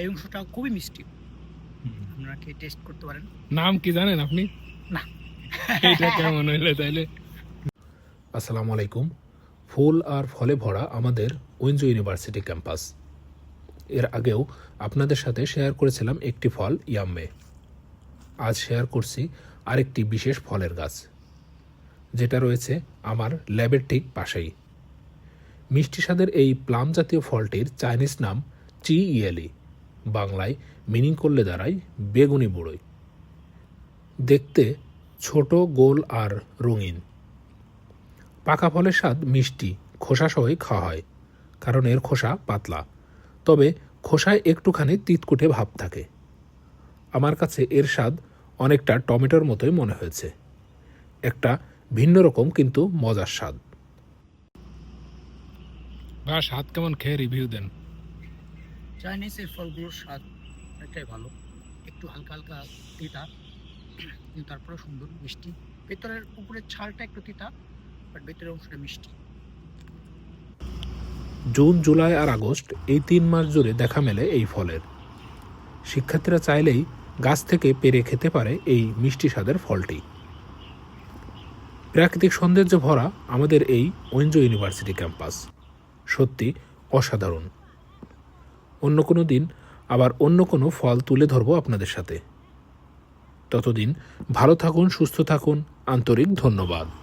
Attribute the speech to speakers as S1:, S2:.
S1: এই অংশটা খুবই মিষ্টি আপনারা খেয়ে টেস্ট করতে পারেন
S2: নাম কি জানেন আপনি না এটা কেমন হইলো তাইলে
S3: আসসালামু আলাইকুম ফুল আর ফলে ভরা আমাদের উইন্ডো ইউনিভার্সিটি ক্যাম্পাস এর আগেও আপনাদের সাথে শেয়ার করেছিলাম একটি ফল ইয়াম্মে আজ শেয়ার করছি আরেকটি বিশেষ ফলের গাছ যেটা রয়েছে আমার ল্যাবের ঠিক পাশেই মিষ্টি স্বাদের এই প্লাম জাতীয় ফলটির চাইনিজ নাম চি ইয়েলি বাংলায় মিনিং করলে দাঁড়ায় বেগুনি বড়ই দেখতে ছোট গোল আর রঙিন পাকা ফলের স্বাদ মিষ্টি খোসা সহই খাওয়া হয় কারণ এর খোসা পাতলা তবে খোসায় একটুখানি তিতকুটে ভাব থাকে আমার কাছে এর স্বাদ অনেকটা টমেটোর মতোই মনে হয়েছে একটা ভিন্ন রকম কিন্তু মজার স্বাদ
S2: বা স্বাদ কেমন খেয়ে রিভিউ দেন
S1: চাইনিজের ফলগুলোর স্বাদ অনেকটাই ভালো একটু হালকা হালকা তিতা কিন্তু তারপরে সুন্দর মিষ্টি ভেতরের উপরের ছালটা একটু তিতা বাট ভেতরের অংশটা মিষ্টি
S3: জুন জুলাই আর আগস্ট এই তিন মাস জুড়ে দেখা মেলে এই ফলের শিক্ষার্থীরা চাইলেই গাছ থেকে পেরে খেতে পারে এই মিষ্টি স্বাদের ফলটি প্রাকৃতিক সৌন্দর্য ভরা আমাদের এই ওয়েঞ্জো ইউনিভার্সিটি ক্যাম্পাস সত্যি অসাধারণ অন্য কোনো দিন আবার অন্য কোনো ফল তুলে ধরবো আপনাদের সাথে ততদিন ভালো থাকুন সুস্থ থাকুন আন্তরিক ধন্যবাদ